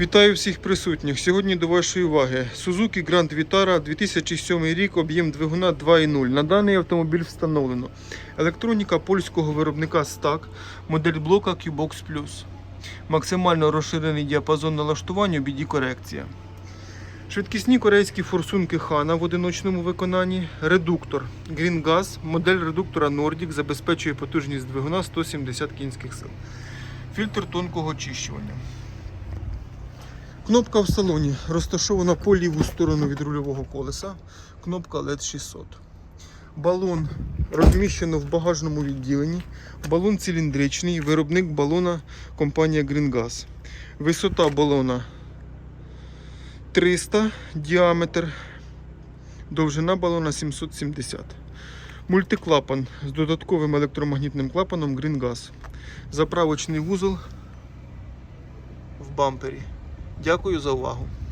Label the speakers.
Speaker 1: Вітаю всіх присутніх. Сьогодні до вашої уваги Suzuki Grand Vitara 2007 рік, об'єм двигуна 2.0. На даний автомобіль встановлено електроніка польського виробника STAC, модель блока Qbox Plus. Максимально розширений діапазон налаштування BD корекція. Швидкісні корейські форсунки Хана в одиночному виконанні. Редуктор Green Gas. Модель редуктора Nordic забезпечує потужність двигуна 170 кінських сил. Фільтр тонкого очищування. Кнопка в салоні розташована по ліву сторону від рульового колеса. Кнопка LED 600. Балон розміщено в багажному відділенні. Балон циліндричний. Виробник балона компанія GreenGas. Висота балона 300, діаметр. Довжина балона 770. Мультиклапан з додатковим електромагнітним клапаном GreenGas. Заправочний вузол в бампері. Дякую за увагу.